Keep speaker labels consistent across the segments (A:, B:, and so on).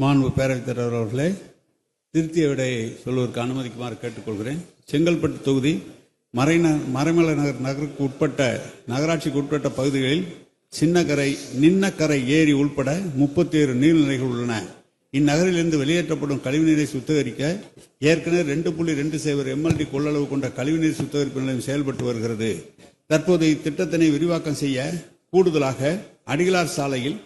A: மாண்பு பேரவைத் தலைவர் அவர்களே திருத்திய விடையை சொல்வதற்கு அனுமதிக்குமாறு கேட்டுக்கொள்கிறேன். செங்கல்பட்டு தொகுதி மறைந மறைமலை நகர் நகருக்கு உட்பட்ட நகராட்சிக்கு உட்பட்ட பகுதிகளில் சின்னக்கரை நின்னக்கரை ஏரி உள்பட முப்பத்தி ஏழு நீர்நிலைகள் உள்ளன. இந்நகரிலிருந்து வெளியேற்றப்படும் கழிவுநீரை சுத்திகரிக்க ஏற்கனவே ரெண்டு புள்ளி ரெண்டு சைபர் எம்எல்டி கொள்ளளவு கொண்ட கழிவுநீர் சுத்திகரிப்பு நிலையம் செயல்பட்டு வருகிறது. தற்போது இத்திட்டத்தினை விரிவாக்கம் செய்ய கூடுதலாக அடிகளார் சாலையில்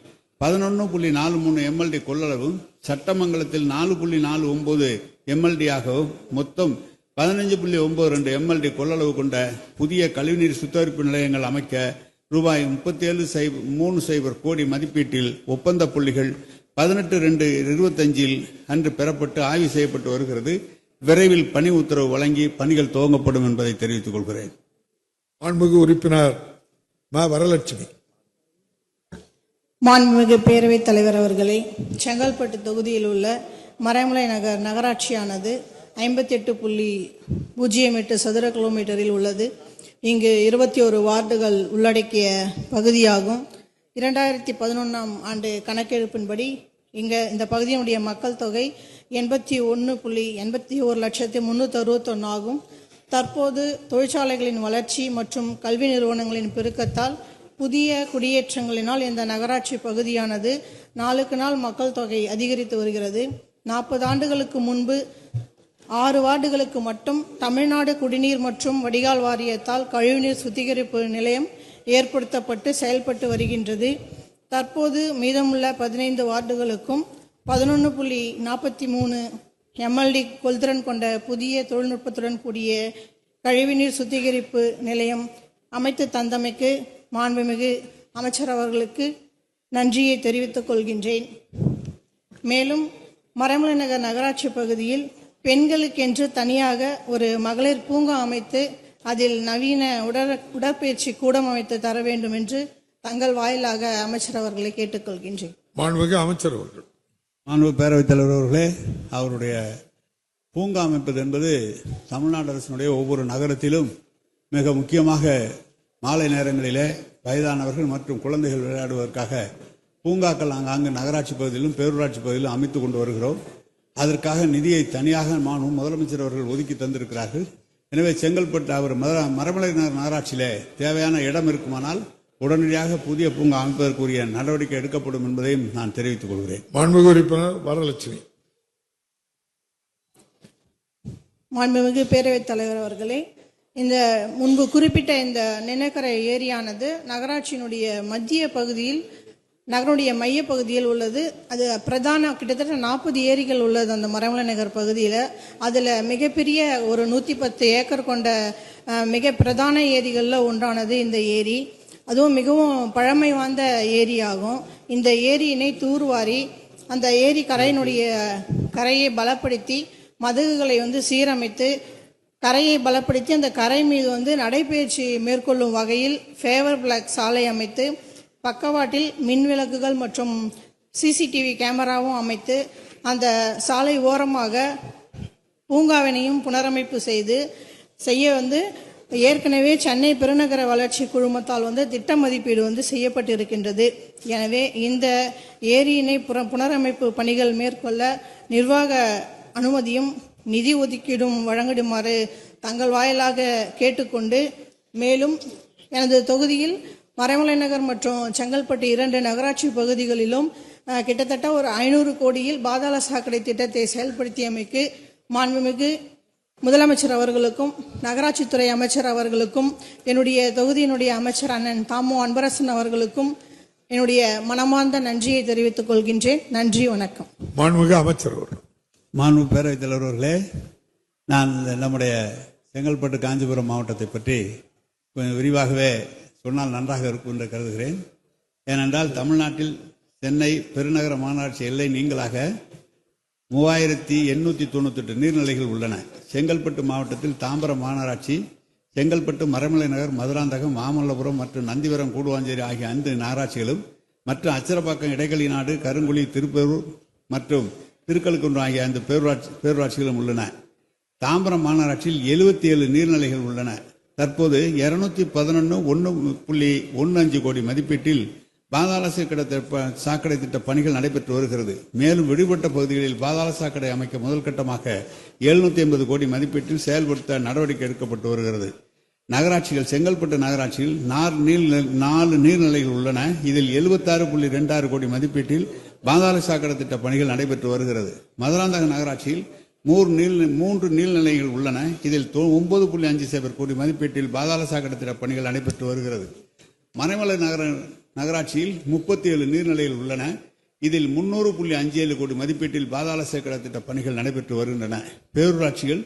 A: பதினொன்று புள்ளி நாலு மூணு எம்எல்டி கொள்ளளவும் சட்டமங்கலத்தில் நாலு புள்ளி நாலு ஒன்பது எம்எல்டியாகவும் மொத்தம் பதினஞ்சு புள்ளி ஒன்பது ரெண்டு எம்எல்டி கொள்ளளவு கொண்ட புதிய கழிவுநீர் சுத்திகரிப்பு நிலையங்கள் அமைக்க ரூபாய் முப்பத்தி ஏழு சைபர் மூணு சைபர் கோடி மதிப்பீட்டில் ஒப்பந்த புள்ளிகள் பதினெட்டு ரெண்டு இருபத்தஞ்சில் அன்று பெறப்பட்டு ஆய்வு செய்யப்பட்டு வருகிறது. விரைவில் பணி உத்தரவு வழங்கி பணிகள் துவங்கப்படும் என்பதை தெரிவித்துக் கொள்கிறேன்.
B: உறுப்பினர் ம. வரலட்சுமி.
C: மாண்புமிகு பேரவைத் தலைவர் அவர்களே செங்கல்பட்டு தொகுதியில் உள்ள மறைமலை நகர் நகராட்சியானது ஐம்பத்தி எட்டு புள்ளி பூஜ்ஜியம் எட்டு சதுர கிலோமீட்டரில் உள்ளது. இங்கு இருபத்தி ஒரு வார்டுகள் உள்ளடக்கிய பகுதியாகும். இரண்டாயிரத்தி பதினொன்றாம் ஆண்டு கணக்கெடுப்பின்படி இங்கே இந்த பகுதியினுடைய மக்கள் தொகை எண்பத்தி ஒன்று புள்ளி எண்பத்தி ஒரு லட்சத்தி முந்நூற்றி அறுபத்தொன்று ஆகும். தற்போது தொழிற்சாலைகளின் வளர்ச்சி மற்றும் கல்வி நிறுவனங்களின் பெருக்கத்தால் புதிய குடியேற்றங்களினால் இந்த நகராட்சி பகுதியானது நாளுக்கு நாள் மக்கள் தொகை அதிகரித்து வருகிறது. நாற்பது ஆண்டுகளுக்கு முன்பு ஆறு வார்டுகளுக்கு மட்டும் தமிழ்நாடு குடிநீர் மற்றும் வடிகால் வாரியத்தால் கழிவுநீர் சுத்திகரிப்பு நிலையம் ஏற்படுத்தப்பட்டு செயல்பட்டு வருகின்றது. தற்போது மீதமுள்ள பதினைந்து வார்டுகளுக்கும் பதினொன்று புள்ளி நாற்பத்தி மூணு எம்எல்டி கொள்திறன் கொண்ட புதிய தொழில்நுட்பத்துடன் கூடிய கழிவுநீர் சுத்திகரிப்பு நிலையம் அமைத்து தந்தமைக்கு மாண்புமிகு அமைச்சர் அவர்களுக்கு நன்றியை தெரிவித்துக் கொள்கின்றேன். மேலும் மறைமலை நகர் நகராட்சி பகுதியில் பெண்களுக்கென்று தனியாக ஒரு மகளிர் பூங்கா அமைத்து அதில் நவீன உடற் உடற்பயிற்சி கூடம் அமைத்து தர வேண்டும் என்று தங்கள் வாயிலாக அமைச்சர் அவர்களை கேட்டுக்கொள்கின்றேன்
B: மாண்புமிகு அமைச்சர் அவர்கள்.
A: மாண்பு பேரவைத் தலைவர் அவர்களே அவருடைய பூங்கா அமைப்பது என்பது தமிழ்நாடு அரசினுடைய ஒவ்வொரு நகரத்திலும் மிக முக்கியமாக மாலை நேரங்களிலே வயதானவர்கள் மற்றும் குழந்தைகள் விளையாடுவதற்காக பூங்காக்கள் ஆங்காங்கு நகராட்சி பகுதியிலும் பேரூராட்சி பகுதியிலும் அமைத்து கொண்டு வருகிறோம். அதற்காக நிதியை தனியாக மாண்பு முதலமைச்சர் அவர்கள் ஒதுக்கி தந்திருக்கிறார்கள். எனவே செங்கல்பட்டு அவர் மத- மரமலை நகர் நகராட்சியிலே தேவையான இடம் இருக்குமானால் உடனடியாக புதிய பூங்கா அமைப்பதற்குரிய நடவடிக்கை எடுக்கப்படும் என்பதையும் நான் தெரிவித்துக் கொள்கிறேன்.
B: மாண்புமிகு உறுப்பினர் வரலட்சுமி
C: மாண்புமிகு பேரவைத் தலைவர் அவர்களே இந்த முன்பு குறிப்பிட்ட இந்த நினைக்கரை ஏரியானது நகராட்சியினுடைய மத்திய பகுதியில் நகருடைய மையப்பகுதியில் உள்ளது. அது பிரதான கிட்டத்தட்ட நாற்பது ஏரிகள் உள்ளது அந்த மரமலை நகர் பகுதியில். அதில் மிகப்பெரிய ஒரு நூற்றி பத்து ஏக்கர் கொண்ட மிக பிரதான ஏரிகளில் ஒன்றானது இந்த ஏரி. அதுவும் மிகவும் பழமை வாய்ந்த ஏரியாகும். இந்த ஏரியினை தூர்வாரி அந்த ஏரி கரையினுடைய கரையை பலப்படுத்தி மதகுகளை வந்து சீரமைத்து கரையை பலப்படுத்தி அந்த கரை மீது வந்து நடைபயிற்சி மேற்கொள்ளும் வகையில் ஃபேவர் பிளாக் சாலை அமைத்து பக்கவாட்டில் மின் விளக்குகள் மற்றும் சிசிடிவி கேமராவும் அமைத்து அந்த சாலை ஓரமாக பூங்காவினையும் புனரமைப்பு செய்து செய்ய வந்து ஏற்கனவே சென்னை பெருநகர வளர்ச்சி குழுமத்தால் வந்து திட்ட மதிப்பீடு வந்து செய்யப்பட்டு இருக்கின்றது எனவே இந்த ஏரியினை புற புனரமைப்பு பணிகள் மேற்கொள்ள நிர்வாக அனுமதியும் நிதி ஒதுக்கீடும் வழங்கிடுமாறு தங்கள் வாயிலாக கேட்டுக்கொண்டு மேலும் எனது தொகுதியில் மறைமலை நகர் மற்றும் செங்கல்பட்டு இரண்டு நகராட்சி பகுதிகளிலும் கிட்டத்தட்ட ஒரு ஐநூறு கோடியில் பாதாள சாக்கடை திட்டத்தை செயல்படுத்தியமைக்கு மாண்புமிகு முதலமைச்சர் அவர்களுக்கும் நகராட்சித்துறை அமைச்சர் அவர்களுக்கும் என்னுடைய தொகுதியினுடைய அமைச்சர் அண்ணன் தாமோ அன்பரசன் அவர்களுக்கும் என்னுடைய மனமார்ந்த நன்றியை தெரிவித்துக் கொள்கின்றேன். நன்றி வணக்கம்.
B: மாண்புமிகு அமைச்சர் அவர்கள்.
A: மாண்பு பேரவைத் தலைவர்களே நான் நம்முடைய செங்கல்பட்டு காஞ்சிபுரம் மாவட்டத்தை பற்றி கொஞ்சம் விரிவாகவே சொன்னால் நன்றாக இருக்கும் என்று கருதுகிறேன். ஏனென்றால் தமிழ்நாட்டில் சென்னை பெருநகர மாநகராட்சி எல்லை நீங்களாக மூவாயிரத்தி எண்ணூற்றி தொண்ணூத்தெட்டு நீர்நிலைகள் உள்ளன. செங்கல்பட்டு மாவட்டத்தில் தாம்பரம் மாநகராட்சி செங்கல்பட்டு மரமலை நகர் மதுராந்தகம் மாமல்லபுரம் மற்றும் நந்திவரம் கூடுவாஞ்சேரி ஆகிய ஐந்து நகராட்சிகளும் மற்றும் அச்சரப்பாக்கம் இடைக்கலி நாடு கருங்குழி திருப்பூர் மற்றும் திருக்கழுக்குன்று ஆகிய அந்த பேரூராட்சி பேரூராட்சிகளும் உள்ளன. தாம்பரம் மாநகராட்சியில் எழுபத்தி ஏழு நீர்நிலைகள் உள்ளன. தற்போது இருநூத்தி பதினொன்று ஒன்று புள்ளி ஒன்று அஞ்சு கோடி மதிப்பீட்டில் பாதாள சாக்கடை திட்ட- சாக்கடை திட்ட பணிகள் நடைபெற்று வருகிறது. மேலும் விடுபட்ட பகுதிகளில் பாதாள சாக்கடை அமைக்க முதல் கட்டமாக எழுநூத்தி ஐம்பது கோடி மதிப்பீட்டில் செயல்படுத்த நடவடிக்கை எடுக்கப்பட்டு வருகிறது. நகராட்சிகள் செங்கல்பட்டு நகராட்சியில் நாலு நீர் நாலு நீர்நிலைகள் உள்ளன. இதில் எழுபத்தாறு புள்ளி ரெண்டாறு கோடி மதிப்பீட்டில் பாதாள சாக்கடை திட்ட பணிகள் நடைபெற்று வருகிறது. மதுராந்தக நகராட்சியில் மூன்று நீர் மூன்று நீர்நிலைகள் உள்ளன. இதில் ஒன்பது புள்ளி அஞ்சு சைபர் கோடி மதிப்பீட்டில் பாதாள சாக்கடை திட்ட பணிகள் நடைபெற்று வருகிறது. மறைமலை நகர நகராட்சியில் முப்பத்தி ஏழு நீர்நிலைகள் உள்ளன. இதில் முன்னூறு புள்ளி அஞ்சு ஏழு கோடி மதிப்பீட்டில் பாதாள சாக்கடை திட்ட பணிகள் நடைபெற்று வருகின்றன. பேரூராட்சிகள்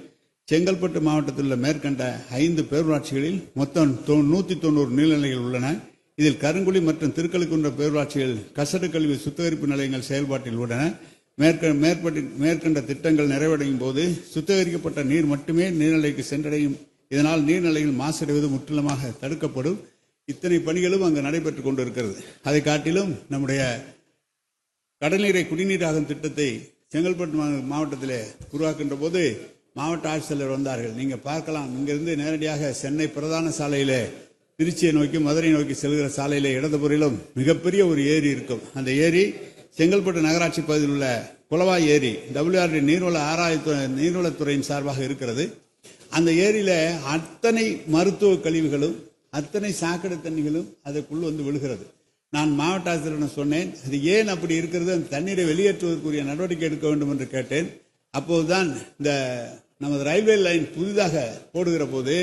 A: செங்கல்பட்டு மாவட்டத்தில் உள்ள மேற்கண்ட ஐந்து பேரூராட்சிகளில் மொத்தம் தொ- நூத்தி தொண்ணூறு நீர்நிலைகள் உள்ளன. இதில் கருங்குழி மற்றும் திருக்கழுக்குன்ற பேரூராட்சிகள் கசடு கழிவு சுத்திகரிப்பு நிலையங்கள் செயல்பாட்டில் உள்ளன. மேற்க மேற்பட்டு மேற்கண்ட திட்டங்கள் நிறைவடையும் போது சுத்திகரிக்கப்பட்ட நீர் மட்டுமே நீர்நிலைக்கு சென்றடையும். இதனால் நீர்நிலைகள் மாசடைவது முற்றிலுமாக தடுக்கப்படும். இத்தனை பணிகளும் அங்கு நடைபெற்றுக் கொண்டிருக்கிறது. அதை காட்டிலும் நம்முடைய கடல்நீரை குடிநீராகும் திட்டத்தை செங்கல்பட்டு மாவட்டத்தில் மாவட்டத்திலே உருவாக்கின்ற போது மாவட்ட ஆட்சித்தலைவர் வந்தார்கள். நீங்க பார்க்கலாம். இங்கிருந்து நேரடியாக சென்னை பிரதான சாலையில் திருச்சியை நோக்கி மதுரை நோக்கி செல்கிற சாலையில் இடதுபுறையிலும் மிகப்பெரிய ஒரு ஏரி இருக்கும். அந்த ஏரி செங்கல்பட்டு நகராட்சி பகுதியில் உள்ள குலவா ஏரி டபிள்யூஆர்டி நீர்வள ஆராய்ச்சி நீர்வளத்துறையின் சார்பாக இருக்கிறது. அந்த ஏரியில அத்தனை மருத்துவ கழிவுகளும் அத்தனை சாக்கடை தண்ணிகளும் அதுக்குள் வந்து விழுகிறது. நான் மாவட்ட ஆட்சியரிடம் சொன்னேன் அது ஏன் அப்படி இருக்கிறது? அந்த தண்ணீரை வெளியேற்றுவதற்குரிய நடவடிக்கை எடுக்க வேண்டும் என்று கேட்டேன். அப்போதுதான் இந்த நமது ரயில்வே லைன் புதிதாக போடுகிற போது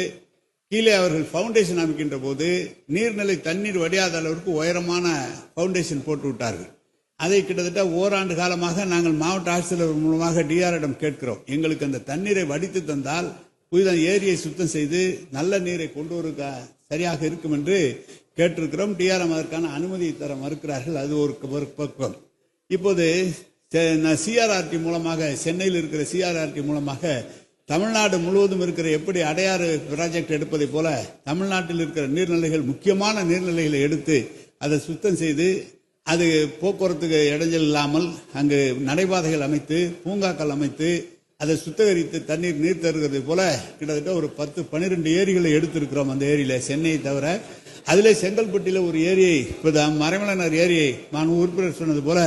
A: கீழே அவர்கள் ஃபவுண்டேஷன் அமைக்கின்ற போது நீர்நிலை தண்ணீர் வடியாத அளவிற்கு உயரமான ஃபவுண்டேஷன் போட்டு விட்டார்கள். அதை கிட்டத்தட்ட ஓராண்டு காலமாக நாங்கள் மாவட்ட ஆட்சித்தலைவர் மூலமாக டிஆர்இடம் கேட்கிறோம். எங்களுக்கு அந்த தண்ணீரை வடித்து தந்தால் புதிதாக ஏரியை சுத்தம் செய்து நல்ல நீரை கொண்டு வருக சரியாக இருக்கும் என்று கேட்டிருக்கிறோம். டிஆர்எம் அதற்கான அனுமதியை தர மறுக்கிறார்கள். அது ஒரு ஒரு பக்கம். இப்போது சிஆர்ஆர்டி மூலமாக சென்னையில் இருக்கிற சிஆர்ஆர்டி மூலமாக தமிழ்நாடு முழுவதும் இருக்கிற எப்படி அடையாறு ப்ராஜெக்ட் எடுப்பதை போல தமிழ்நாட்டில் இருக்கிற நீர்நிலைகள் முக்கியமான நீர்நிலைகளை எடுத்து அதை சுத்தம் செய்து அது போக்குவரத்துக்கு இடைஞ்சல் இல்லாமல் அங்கு நடைபாதைகள் அமைத்து பூங்காக்கள் அமைத்து அதை சுத்திகரித்து தண்ணீர் நீர் தருகிறது போல கிட்டத்தட்ட ஒரு பத்து பன்னிரெண்டு ஏரிகளை எடுத்திருக்கிறோம் அந்த ஏரியில சென்னையை தவிர. அதிலே செங்கல்பட்டியில் ஒரு ஏரியை இப்போ மறைமலனர் ஏரியை நான் உறுப்பினர் சொன்னது போல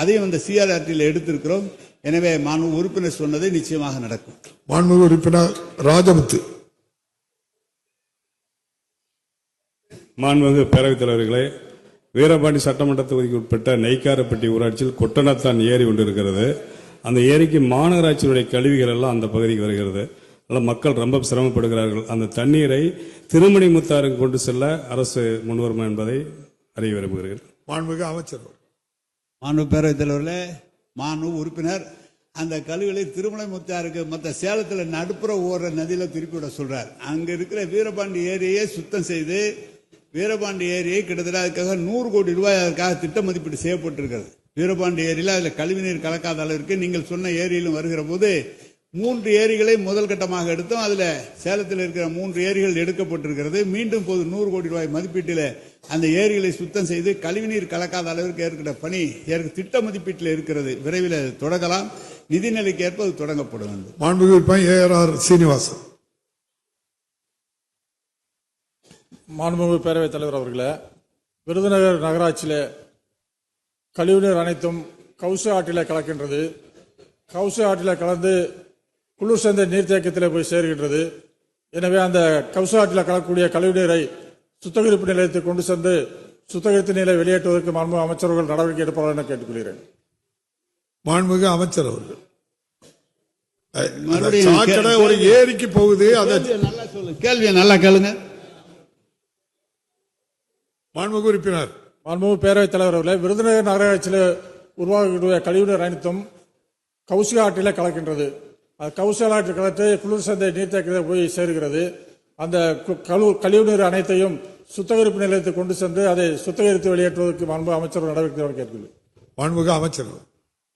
A: அதையும் அந்த சிஆர்ஆர்டியில் எடுத்திருக்கிறோம். எனவே மாண்பு உறுப்பினர் சொன்னது நிச்சயமாக நடக்கும்.
B: மாண்புமிகு உறுப்பினர் ராஜமுத்து.
D: மாண்புமிகு பேரவைத் தலைவர்களே வீரபாண்டி சட்டமன்ற தொகுதிக்கு உட்பட்ட நெய்க்காரப்பட்டி ஊராட்சியில் கொட்டனத்தான் ஏரி ஒன்று இருக்கிறது. அந்த ஏரிக்கு மாநகராட்சியினுடைய கழிவுகள் எல்லாம் அந்த பகுதிக்கு வருகிறது. அதனால் மக்கள் ரொம்ப சிரமப்படுகிறார்கள். அந்த தண்ணீரை திருமணி முத்தாருக்கு கொண்டு செல்ல அரசு முன்வருமா என்பதை அறிய விரும்புகிறேன்.
B: மாண்புமிகு அமைச்சர்.
A: மாண்பு பேரவைத் தலைவர்களே மாண்பு உறுப்பினர் அந்த கழுகுகளை திருமலை முத்தாருக்கு மற்ற சேலத்தில் நடுப்புற ஓடுற நதியில் திருப்பி விட சொல்றார். அங்க இருக்கிற வீரபாண்டி ஏரியை சுத்தம் செய்து வீரபாண்டி ஏரியை கிட்டத்தட்ட அதுக்காக நூறு கோடி ரூபாய் அதற்காக திட்ட மதிப்பீடு செய்யப்பட்டிருக்கிறது. வீரபாண்டி ஏரியில் அதில் கழிவுநீர் கலக்காத அளவிற்கு நீங்கள் சொன்ன ஏரியிலும் வருகிற போது மூன்று ஏரிகளை முதல் கட்டமாக எடுத்தோம். அதில் சேலத்தில் இருக்கிற மூன்று ஏரிகள் எடுக்கப்பட்டிருக்கிறது. மீண்டும் போது நூறு கோடி ரூபாய் மதிப்பீட்டில் அந்த ஏரிகளை சுத்தம் செய்து கழிவுநீர் கலக்காத அளவிற்கு ஏற்கிற பணி ஏற்க திட்ட மதிப்பீட்டில் இருக்கிறது. விரைவில் அது தொடங்கலாம். நிதிநிலைக்கு ஏற்ப அது தொடங்கப்பட வேண்டும்
B: மாண்புமிகு உறுப்பினர் ஏ. ஆர். ஆர். சீனிவாசன்.
E: மாண்புமிகு பேரவைத் தலைவர் அவர்களே விருதுநகர் நகராட்சியிலே கழிவுநீர் அனைத்தும் கவுசு ஆற்றிலே கலக்கின்றது. கவுசு ஆற்றிலே கலந்து குளிர் சந்தை நீர்த்தேக்கத்திலே போய் சேர்கின்றது. எனவே அந்த கவுசு ஆற்றில் கலக்கக்கூடிய கழிவுநீரை சுத்திகரிப்பு நிலையத்துக்கு கொண்டு சென்று சுத்திகரிப்பு நீரை வெளியேற்றுவதற்கு மாண்பு அமைச்சர்கள் நடவடிக்கை எடுப்பார்கள் என கேட்டுக்கொள்கிறேன்.
B: மாண்புமிகு அமைச்சர் அவர்கள். சாக்கடை ஒரு ஏரிக்கு போகுது அதை
A: கேள்வியை நல்லா சொல்லு. கேள்வியை நல்லா கேளுங்க.
B: மாண்புமிகு உறுப்பினர்.
E: மாண்புமிகு பேரவைத் தலைவர் அவர்களே விருதுநகர் நகராட்சியில் உருவாகக்கூடிய கழிவுநீர் அனைத்தும் கவுசி ஆற்றிலே கலக்கின்றது. அது கவுசி ஆற்றில் கலந்து குளிர் சந்தை நீர்த்தேக்கத்தை போய் சேர்கிறது. அந்த கழு கழிவுநீர் அனைத்தையும் சுத்திகரிப்பு நிலையத்துக்கு கொண்டு சென்று அதை சுத்திகரித்து வெளியேற்றுவதற்கு மாண்பு அமைச்சர் நடவடிக்கை கேட்கிறேன்
B: மாண்புமிகு அமைச்சர்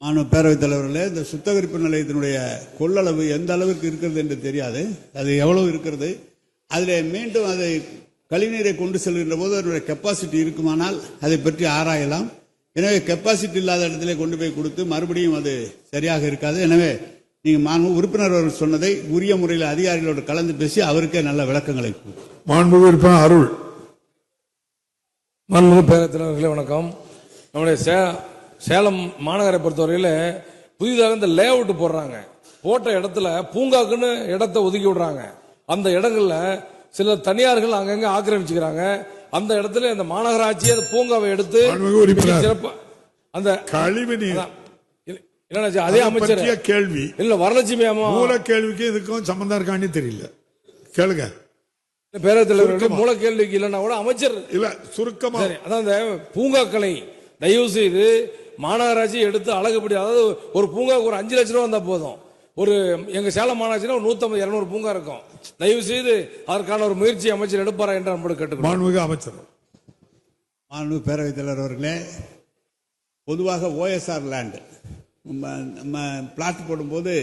A: மாணவ பேரவைத் தலைவர்களே இந்த சுத்தகரிப்பு நிலையத்தினுடைய கொள்ளளவு எந்த அளவுக்கு இருக்கிறது என்று தெரியாது. அது எவ்வளவு இருக்கிறது? அதில் மீண்டும் அதை கழிவுநீரை கொண்டு செல்கின்ற போது அதனுடைய கெப்பாசிட்டி இருக்குமானால் அதை பற்றி ஆராயலாம். எனவே கெப்பாசிட்டி இல்லாத இடத்துல கொண்டு போய் கொடுத்து மறுபடியும் அது சரியாக இருக்காது. எனவே நீங்கள் மாண்பு உறுப்பினர் அவர்கள் சொன்னதை உரிய முறையில் அதிகாரிகளோடு கலந்து பேசி அவருக்கே நல்ல விளக்கங்களை கொடுக்கும்
B: அருள்.
F: மாண்பு பேரத்தினர்களே வணக்கம். நம்முடைய சே சேலம் மாநகரை பொறுத்தவரையில் புதிதாக இந்த லே அவுட் போடுறாங்க. போட்ட இடத்துல பூங்காக்குன்னு இடத்த ஒதுக்கி விடுறாங்க. அந்த இடங்கள்ல சில தனியார்கள் அங்கங்க ஆக்கிரமிச்சுக்கிறாங்க. அந்த இடத்துல இந்த மாநகராட்சி அந்த பூங்காவை எடுத்து. சிறப்பா அந்த
B: கழிவு நீர்.
F: அதே அமைச்சர்.
B: கேள்வி.
F: இல்ல வரலட்சுமி அம்மா.
B: மூல கேள்விக்கு இதுக்கும் சம்பந்தம் இருக்கான்னு தெரியல. கேளுங்க.
F: பேரவைத் தலைவர்கள் மூல கேள்விக்கு இல்லைன்னா கூட அமைச்சர்.
B: இல்ல சுருக்கமா.
F: சரி அதான் இந்த பூங்காக்களை தயவு செய்து மாநகராட்சி எடுத்து அழகுபடி அதாவது ஒரு பூங்காவுக்கு ஒரு அஞ்சு லட்ச ரூபா வந்தா போதும். ஒரு எங்க சேலம் மாநகராட்சியில் ஒரு நூத்தம்பது இருநூறு பூங்கா இருக்கும். தயவு செய்து அதற்கான ஒரு முயற்சி அமைச்சர் எடுப்பாரா என்று நம்மளுக்கு கேட்டுக்கிறோம்
B: மாண்புமிகு அமைச்சர்.
A: மாண்பு பேரவைத் தலைவர் அவர்களே பொதுவாக ஓஎஸ்ஆர் லேண்டு. நம்ம நம்ம பிளாட் போடும்போது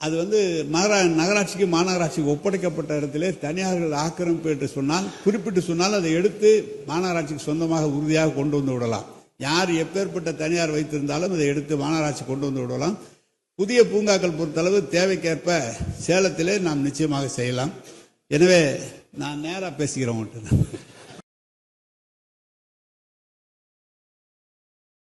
A: அது வந்து நகரா நகராட்சிக்கு மாநகராட்சிக்கு ஒப்படைக்கப்பட்ட இடத்திலே தனியார்கள் ஆக்கிரமிப்பு என்று சொன்னால் குறிப்பிட்டு சொன்னால் அதை எடுத்து மாநகராட்சிக்கு சொந்தமாக உறுதியாக கொண்டு வந்து விடலாம். யார் எப்பேற்பட்ட தனியார் வைத்திருந்தாலும் இதை எடுத்து மாநகராட்சி கொண்டு வந்து விடலாம். புதிய பூங்காக்கள் பொறுத்தளவு தேவைக்கேற்ப சேலத்திலே நாம் நிச்சயமாக செய்யலாம். எனவே நான் நேராக பேசிக்கிறேன் உங்கள்கிட்ட.